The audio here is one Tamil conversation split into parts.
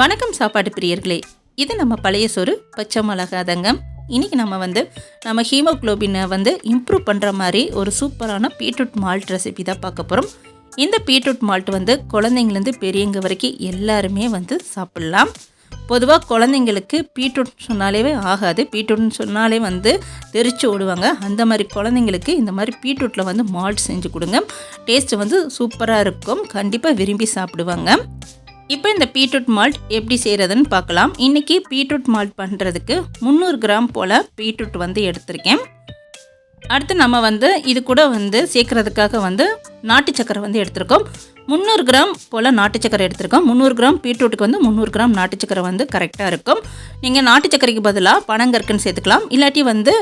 வணக்கம் சாப்பாடு பிரியர்களே. இது நம்ம பழைய சோறு பச்சை மிளகாதங்க இன்றைக்கி நம்ம வந்து நம்ம ஹீமோக்ளோபினை வந்து இம்ப்ரூவ் பண்ணுற மாதிரி ஒரு சூப்பரான பீட்ரூட் மால்ட் ரெசிபி தான் பார்க்க போகிறோம் இந்த பீட்ரூட் மால்ட் வந்து குழந்தைங்கலேருந்து பெரியவங்க வரைக்கும் எல்லாருமே வந்து சாப்பிட்லாம். பொதுவாக குழந்தைங்களுக்கு பீட்ரூட் சொன்னாலே ஆகாது. பீட்ரூட்னு சொன்னாலே வந்து தெரிச்சு ஓடுவாங்க. அந்த மாதிரி குழந்தைங்களுக்கு இந்த மாதிரி பீட்ரூட்டில் வந்து மால்ட் செஞ்சு கொடுங்க. டேஸ்ட்டு வந்து சூப்பராக இருக்கும். கண்டிப்பாக விரும்பி சாப்பிடுவாங்க. இப்போ இந்த பீட்ரூட் மால்ட் எப்படி செய்கிறதுன்னு பார்க்கலாம். இன்றைக்கி பீட்ரூட் மால்ட் பண்ணுறதுக்கு முந்நூறு கிராம் போல் பீட்ரூட் வந்து எடுத்திருக்கேன். அடுத்து நம்ம வந்து இது கூட வந்து சேர்க்குறதுக்காக வந்து நாட்டு சக்கரை வந்து எடுத்திருக்கோம். முந்நூறு கிராம் போல் நாட்டு சக்கரை எடுத்திருக்கோம். முந்நூறு கிராம் பீட்ரூட்டுக்கு வந்து முந்நூறு கிராம் நாட்டு சக்கரை வந்து கரெக்டாக இருக்கும். நீங்கள் நாட்டு சக்கரைக்கு பதிலாக பனங்கற்கன் சேர்த்துக்கலாம். இல்லாட்டி வந்து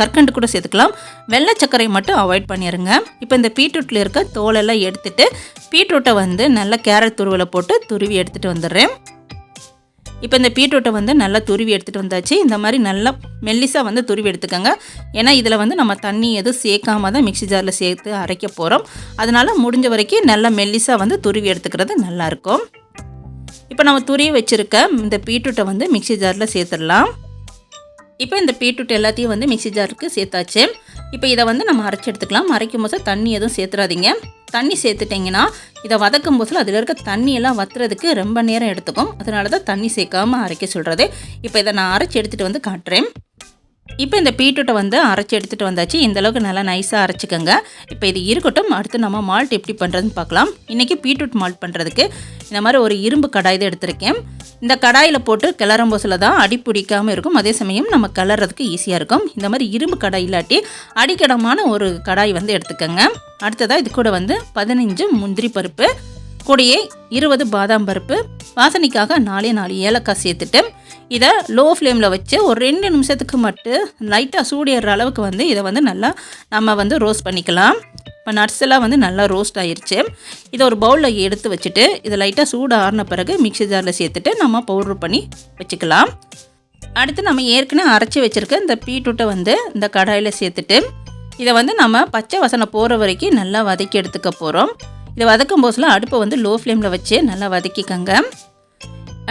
கற்கண்டு கூட சேர்த்துக்கலாம். வெள்ளை சர்க்கரை மட்டும் அவாய்ட் பண்ணிடுங்க இப்போ இந்த பீட்ரூட்டில் இருக்க தோலெல்லாம் எடுத்துகிட்டு பீட்ரூட்டை வந்து நல்லா கேரட் துருவலை போட்டு துருவி எடுத்துகிட்டு வந்துடுறேன். இப்போ இந்த பீட்ரூட்டை வந்து நல்லா துருவி எடுத்துகிட்டு வந்தாச்சு. இந்த மாதிரி நல்லா மெல்லிசாக வந்து துருவி எடுத்துக்கோங்க. ஏன்னா இதில் வந்து நம்ம தண்ணி எதுவும் சேர்க்காம தான் மிக்ஸி ஜாரில் சேர்த்து அரைக்க போகிறோம் அதனால் முடிஞ்ச வரைக்கும் நல்லா மெல்லிசாக வந்து துருவி எடுத்துக்கிறது நல்லாயிருக்கும். இப்போ நம்ம துருவி வச்சுருக்க இந்த பீட்ரூட்டை வந்து மிக்ஸி ஜாரில் சேர்த்துடலாம். இப்போ இந்த பீட்ரூட் எல்லாத்தையும் வந்து மிக்ஸி ஜாருக்கு சேர்த்தாச்சு. இப்போ இதை வந்து நம்ம அரைச்சி எடுத்துக்கலாம். அரைக்கும் போது தண்ணி எதுவும் சேர்த்துறாதீங்க. தண்ணி சேர்த்துட்டிங்கன்னா இதை வதக்கும் போதில் அதில் இருக்க தண்ணியெல்லாம் வத்துறதுக்கு ரொம்ப நேரம் எடுத்துக்கும். அதனால தான் தண்ணி சேர்க்காமல் அரைக்க சொல்கிறது இப்போ இதை நான் அரைச்சி எடுத்துகிட்டு வந்து காட்டுறேன். இப்போ இந்த பீட்ரூட்டை வந்து அரைச்சி எடுத்துகிட்டு வந்தாச்சு. இந்த அளவுக்கு நல்லா நைஸாக அரைச்சிக்கோங்க. இப்போ இது இருக்கட்டும் அடுத்து நம்ம மால்ட் எப்படி பண்ணுறதுன்னு பார்க்கலாம். இன்றைக்கி பீட்ரூட் மால்ட் பண்ணுறதுக்கு இந்த மாதிரி ஒரு இரும்பு கடாய் தான் எடுத்திருக்கேன். இந்த கடாயில் போட்டு கிளறும் போசில் தான் அடி பிடிக்காமல் இருக்கும். அதே சமயம் நம்ம கிளறதுக்கு ஈஸியாக இருக்கும். இந்த மாதிரி இரும்பு கடாய் இல்லாட்டி அடிக்கடமான ஒரு கடாய் வந்து எடுத்துக்கோங்க. அடுத்ததாக இது கூட வந்து பதினஞ்சு முந்திரி பருப்பு கூடயே இருபது பாதாம் பருப்பு வாசனைக்காக நாலே நாலு ஏலக்காய் சேர்த்துட்டு இதை லோ ஃப்ளேமில் வச்சு ஒரு ரெண்டு நிமிஷத்துக்கு மட்டும் லைட்டாக சூடிடுற அளவுக்கு வந்து இதை வந்து நல்லா நம்ம வந்து ரோஸ்ட் பண்ணிக்கலாம். இப்போ நட்ஸ் எல்லாம் வந்து நல்லா ரோஸ்ட் ஆயிடுச்சு இதை ஒரு பவுலில் எடுத்து வச்சுட்டு இதை லைட்டாக சூடு ஆறின பிறகு மிக்சி ஜாரில் சேர்த்துட்டு நம்ம பவுடர் பண்ணி வச்சுக்கலாம். அடுத்து நம்ம ஏற்கனவே அரைச்சி வச்சுருக்க இந்த பீட்ரூட்டை வந்து இந்த கடாயில் சேர்த்துட்டு இதை வந்து நம்ம பச்சை வசனை போகிற வரைக்கும் நல்லா வதக்கி எடுத்துக்க போகிறோம் இதை வதக்கும் போதுலாம் அடுப்பை வந்து லோ ஃப்ளேமில் வச்சு நல்லா வதக்கிக்கங்க.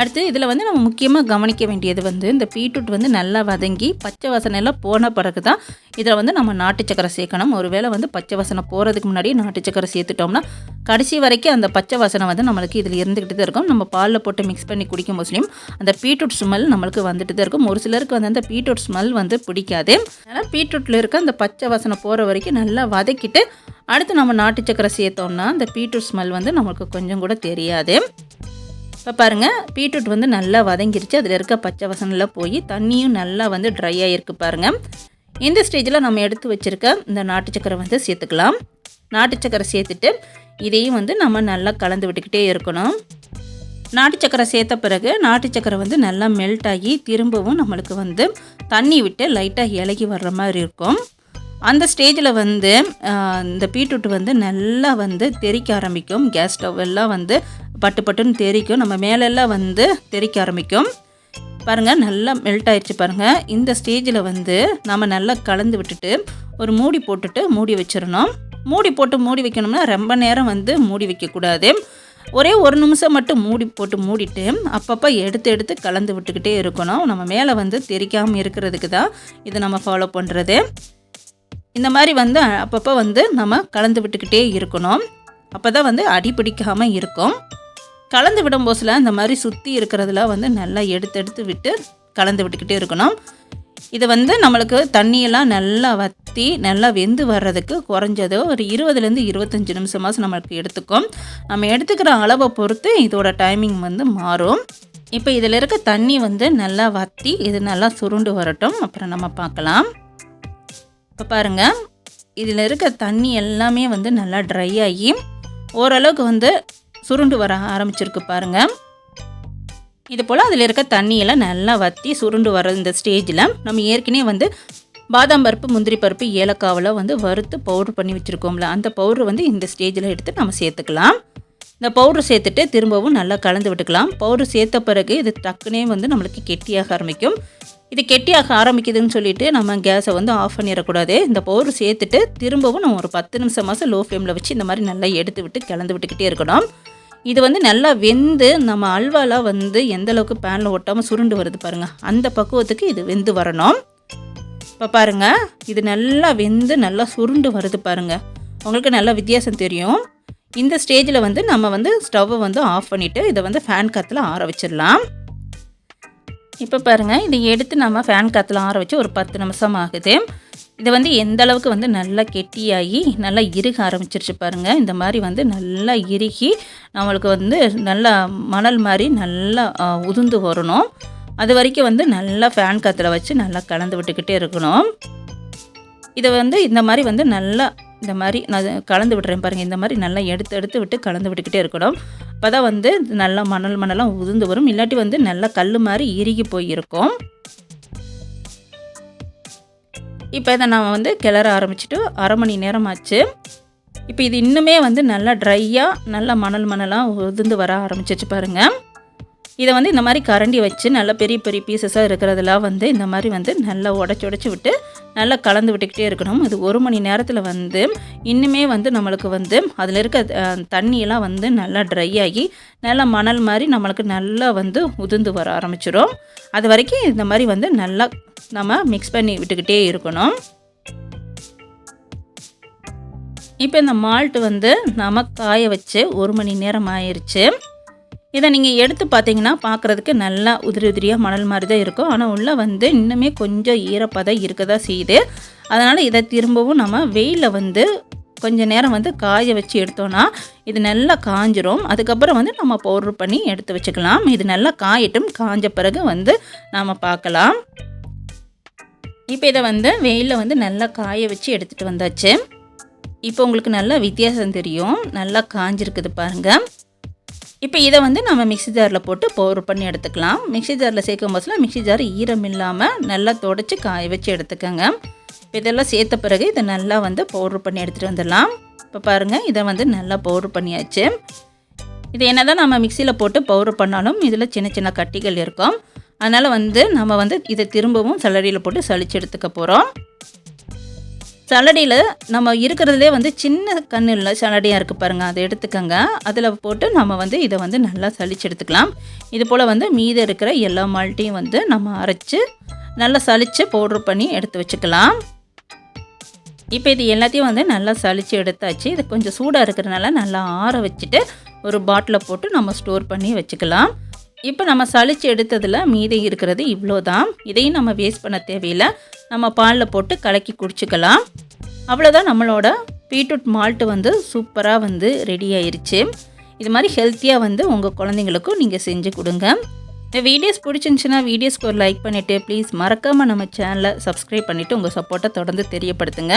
அடுத்து இதில் வந்து நம்ம முக்கியமாக கவனிக்க வேண்டியது வந்து இந்த பீட்ரூட் வந்து நல்லா வதங்கி பச்சை வசனையெல்லாம் எல்லாம் போன பிறகு தான் இதில் வந்து நம்ம நாட்டு சக்கரை சேர்க்கணும். ஒருவேளை வந்து பச்சை வசனை போகிறதுக்கு முன்னாடி நாட்டு சக்கரை சேர்த்துட்டோம்னா கடைசி வரைக்கும் அந்த பச்சை வாசனை வந்து நம்மளுக்கு இதில் இருந்துக்கிட்டு தான் இருக்கும். நம்ம பாலில் போட்டு மிக்ஸ் பண்ணி குடிக்கும் போதுலையும் அந்த பீட்ரூட் ஸ்மெல் நம்மளுக்கு வந்துட்டு தான் இருக்கும். ஒரு சிலருக்கு வந்து அந்த பீட்ரூட் ஸ்மெல் வந்து பிடிக்காது. அதனால் பீட்ரூட்டில் இருக்க அந்த பச்சை வாசனை போகிற வரைக்கும் நல்லா வதக்கிட்டு அடுத்து நம்ம நாட்டு சக்கரை சேர்த்தோம்னா அந்த பீட்ரூட் ஸ்மெல் வந்து நம்மளுக்கு கொஞ்சம் கூட தெரியாது. இப்போ பாருங்கள் பீட்ரூட் வந்து நல்லா வதங்கிருச்சு. அதில் இருக்க பச்சை வசனெலாம் போய் தண்ணியும் நல்லா வந்து ட்ரை ஆகிருக்கு பாருங்கள் இந்த ஸ்டேஜில் நம்ம எடுத்து வச்சுருக்க இந்த நாட்டு சக்கரை வந்து சேர்த்துக்கலாம். நாட்டு சக்கரை சேர்த்துட்டு இதையும் வந்து நம்ம நல்லா கலந்து விட்டுக்கிட்டே இருக்கணும். நாட்டு சக்கரை சேர்த்த பிறகு நாட்டு சக்கரை வந்து நல்லா மெல்ட் ஆகி திரும்பவும் நம்மளுக்கு வந்து தண்ணி விட்டு லைட்டாக இலகி வர்ற மாதிரி இருக்கும். அந்த ஸ்டேஜில் வந்து இந்த பீட்ரூட் வந்து நல்லா வந்து தெறிக்க ஆரம்பிக்கும். கேஸ் ஸ்டவ் எல்லாம் வந்து பட்டு பட்டுன்னு தெறிக்கும் நம்ம மேலெல்லாம் வந்து தெறிக்க ஆரம்பிக்கும். பாருங்கள் நல்லா மெல்ட் ஆயிடுச்சு பாருங்கள் இந்த ஸ்டேஜில் வந்து நம்ம நல்லா கலந்து விட்டுட்டு ஒரு மூடி போட்டுட்டு மூடி வச்சிடணும். மூடி போட்டு மூடி வைக்கணும்னா ரொம்ப நேரம் வந்து மூடி வைக்கக்கூடாது ஒரே ஒரு நிமிஷம் மட்டும் மூடி போட்டு மூடிட்டு அப்பப்போ எடுத்து எடுத்து கலந்து விட்டுக்கிட்டே இருக்கணும். நம்ம மேலே வந்து தெரிக்காமல் இருக்கிறதுக்கு தான் இதை நம்ம ஃபாலோ பண்ணுறது இந்த மாதிரி வந்து அப்பப்போ வந்து நம்ம கலந்து விட்டுக்கிட்டே இருக்கணும். அப்போ தான் வந்து அடி பிடிக்காமல் இருக்கும். கலந்து விடும் போசில் இந்த மாதிரி சுற்றி இருக்கிறதுல வந்து நல்லா எடுத்து எடுத்து விட்டு கலந்து விட்டுக்கிட்டே இருக்கணும். இது வந்து நம்மளுக்கு தண்ணியெல்லாம் நல்லா வற்றி நல்லா வெந்து வர்றதுக்கு குறைஞ்சதோ ஒரு இருபதுலேருந்து இருபத்தஞ்சி நிமிஷமாச்சும் நம்மளுக்கு எடுத்துக்கும். நம்ம எடுத்துக்கிற அளவை பொறுத்து இதோட டைமிங் வந்து மாறும். இப்போ இதில் இருக்க தண்ணி வந்து நல்லா வற்றி இது நல்லா சுருண்டு வரட்டும். அப்புறம் நம்ம பார்க்கலாம். இப்போ பாருங்கள் இதில் இருக்க தண்ணி எல்லாமே வந்து நல்லா ட்ரை ஆகி ஓரளவுக்கு வந்து சுருண்டு வர ஆரம்பிச்சிருக்கு பாருங்கள் இது போல் அதில் இருக்க தண்ணியெல்லாம் நல்லா வற்றி சுருண்டு வர இந்த ஸ்டேஜில் நம்ம ஏற்கனவே வந்து பாதாம் பருப்பு முந்திரி பருப்பு ஏலக்காவெல்லாம் வந்து வறுத்து பவுடர் பண்ணி வச்சுருக்கோம்ல அந்த பவுடர் வந்து இந்த ஸ்டேஜில் எடுத்து நம்ம சேர்த்துக்கலாம். இந்த பவுடர் சேர்த்துட்டு திரும்பவும் நல்லா கலந்து விட்டுக்கலாம். பவுடர் சேர்த்த பிறகு இது டக்குனே வந்து நம்மளுக்கு கெட்டியாக ஆரம்பிக்கும். இது கெட்டியாக ஆரம்பிக்குதுன்னு சொல்லிட்டு நம்ம கேஸை வந்து ஆஃப் பண்ணிடக்கூடாது. இந்த பவுடர் சேர்த்துட்டு திரும்பவும் நம்ம ஒரு பத்து நிமிஷமாசம் லோ ஃப்ளேமில் வச்சு இந்த மாதிரி நல்லா எடுத்து விட்டு கலந்து விட்டுக்கிட்டே இருக்கணும். இது வந்து நல்லா வெந்து நம்ம அல்வாலாம் வந்து எந்த அளவுக்கு பேனில் ஒட்டாமல் சுருண்டு வருது பாருங்கள் அந்த பக்குவத்துக்கு இது வெந்து வரணும். இப்போ பாருங்கள் இது நல்லா வெந்து நல்லா சுருண்டு வருது பாருங்கள் உங்களுக்கு நல்லா வித்தியாசம் தெரியும். இந்த ஸ்டேஜில் வந்து நம்ம வந்து ஸ்டவ்வை வந்து ஆஃப் பண்ணிவிட்டு இதை வந்து ஃபேன் காற்றுல ஆற வச்சிடலாம். இப்போ பாருங்கள் இதை எடுத்து நம்ம ஃபேன் காற்றுல ஆற வச்சு ஒரு பத்து நிமிஷம் ஆகுது. இது வந்து எந்த அளவுக்கு வந்து நல்லா கெட்டியாகி நல்லா இறுக ஆரம்பிச்சிருச்சு பாருங்கள் இந்த மாதிரி வந்து நல்லா இறுகி நம்மளுக்கு வந்து நல்லா மணல் மாதிரி நல்லா உதுந்து வரணும். அது வரைக்கும் வந்து நல்லா ஃபேன் காற்றுல வச்சு நல்லா கலந்து விட்டுக்கிட்டே இருக்கணும். இதை வந்து இந்த மாதிரி வந்து நல்லா இந்த மாதிரி நான் கலந்து விடுறேன் பாருங்கள் இந்த மாதிரி நல்லா எடுத்து எடுத்து விட்டு கலந்து விட்டுக்கிட்டே இருக்கணும். அப்போ தான் வந்து நல்லா மணல் மணலாம் உதிர்ந்து வரும். இல்லாட்டி வந்து நல்லா கல் மாதிரி இறுகி போயிருக்கும். இப்போ இதை நான் வந்து கிளற ஆரம்பிச்சிட்டு அரை மணி நேரம் ஆச்சு இப்போ இது இன்னுமே வந்து நல்லா ட்ரையாக நல்லா மணல் மணலாக உதிர்ந்து வர ஆரம்பிச்சிச்சு பாருங்கள் இதை வந்து இந்த மாதிரி கரண்டி வச்சு நல்லா பெரிய பெரிய பீசஸாக இருக்கிறதெல்லாம் வந்து இந்த மாதிரி வந்து நல்லா உடச்சி உடச்சி விட்டு நல்லா கலந்து விட்டுக்கிட்டே இருக்கணும். அது ஒரு மணி நேரத்தில் வந்து இன்னுமே வந்து நம்மளுக்கு வந்து அதில் இருக்க தண்ணியெல்லாம் வந்து நல்லா ட்ரை ஆகி நல்லா மணல் மாதிரி நம்மளுக்கு நல்லா வந்து உதிர்ந்து வர ஆரம்பிச்சிடும் அது வரைக்கும் இந்த மாதிரி வந்து நல்லா நம்ம மிக்ஸ் பண்ணி விட்டுக்கிட்டே இருக்கணும். இப்போ இந்த மால்ட்டு வந்து நம்ம காய வச்சு ஒரு மணி நேரம் ஆயிடுச்சு இதை நீங்கள் எடுத்து பார்த்தீங்கன்னா பார்க்குறதுக்கு நல்லா உதிரி உதிரியாக மணல் மாதிரி தான் இருக்கும். ஆனால் உள்ளே வந்து இன்னுமே கொஞ்சம் ஈரப்பதம் இருக்க தான் செய்யுது. அதனால் இதை திரும்பவும் நம்ம வெயிலில் வந்து கொஞ்ச நேரம் வந்து காய வச்சு எடுத்தோன்னா இது நல்லா காஞ்சிரும். அதுக்கப்புறம் வந்து நம்ம பவுடர் பண்ணி எடுத்து வச்சுக்கலாம். இது நல்லா காயட்டும். காஞ்ச பிறகு வந்து நாம் பார்க்கலாம். இப்போ இதை வந்து வெயிலில் வந்து நல்லா காய வச்சு எடுத்துகிட்டு வந்தாச்சு. இப்போ உங்களுக்கு நல்லா வித்தியாசம் தெரியும். நல்லா காஞ்சிருக்குது பாருங்கள் இப்போ இதை வந்து நம்ம மிக்ஸி ஜாரில் போட்டு பவுர் பண்ணி எடுத்துக்கலாம். மிக்ஸி ஜாரில் சேர்க்கும் போதுல மிக்ஸி ஜார் ஈரம் இல்லாமல் நல்லா தொடச்சி காய வச்சு எடுத்துக்கோங்க. இப்போ இதெல்லாம் சேர்த்த பிறகு இதை நல்லா வந்து பவுட்ரு பண்ணி எடுத்துகிட்டு வந்துடலாம். இப்போ பாருங்கள் இதை வந்து நல்லா பவுட்ரு பண்ணியாச்சு. இது என்ன தான் நம்ம மிக்சியில் போட்டு பவுட்ரு பண்ணாலும் இதில் சின்ன சின்ன கட்டிகள் இருக்கும். அதனால் வந்து நம்ம வந்து இதை திரும்பவும் சலரியில் போட்டு சளிச்சு எடுத்துக்க போகிறோம் சலடியில் நம்ம இருக்கிறதுலே வந்து சின்ன கண்ணு இல்லை சலடியாக இருக்குது பாருங்கள் அதை எடுத்துக்கோங்க. அதில் போட்டு நம்ம வந்து இதை வந்து நல்லா சளிச்சு எடுத்துக்கலாம். இது போல் வந்து மீதி இருக்கிற எல்லா மால்ட்டையும் வந்து நம்ம அரைச்சி நல்லா சளிச்சு பவுட்ரு பண்ணி எடுத்து வச்சுக்கலாம். இப்போ இது எல்லாத்தையும் வந்து நல்லா சளிச்சு எடுத்தாச்சு. இது கொஞ்சம் சூடாக இருக்கிறனால நல்லா ஆற வச்சுட்டு ஒரு பாட்டிலில் போட்டு நம்ம ஸ்டோர் பண்ணி வச்சுக்கலாம். இப்போ நம்ம சளிச்சு எடுத்ததில் மீதி இருக்கிறது இவ்வளோ தான் இதையும் நம்ம வேஸ்ட் பண்ண தேவையில்லை. நம்ம பாலில் போட்டு கலக்கி குடிச்சுக்கலாம். அவ்வளோதான் நம்மளோட பீட்ரூட் மால்ட்டு வந்து சூப்பராக வந்து ரெடி ஆயிடுச்சு இது மாதிரி ஹெல்த்தியாக வந்து உங்கள் குழந்தைங்களுக்கும் நீங்கள் செஞ்சு கொடுங்க. இந்த வீடியோஸ் பிடிச்சிருந்துச்சுன்னா வீடியோஸ்க்கு ஒரு லைக் பண்ணிவிட்டு ப்ளீஸ் மறக்காமல் நம்ம சேனலை சப்ஸ்கிரைப் பண்ணிவிட்டு உங்கள் சப்போர்ட்டை தொடர்ந்து தெரியப்படுத்துங்க.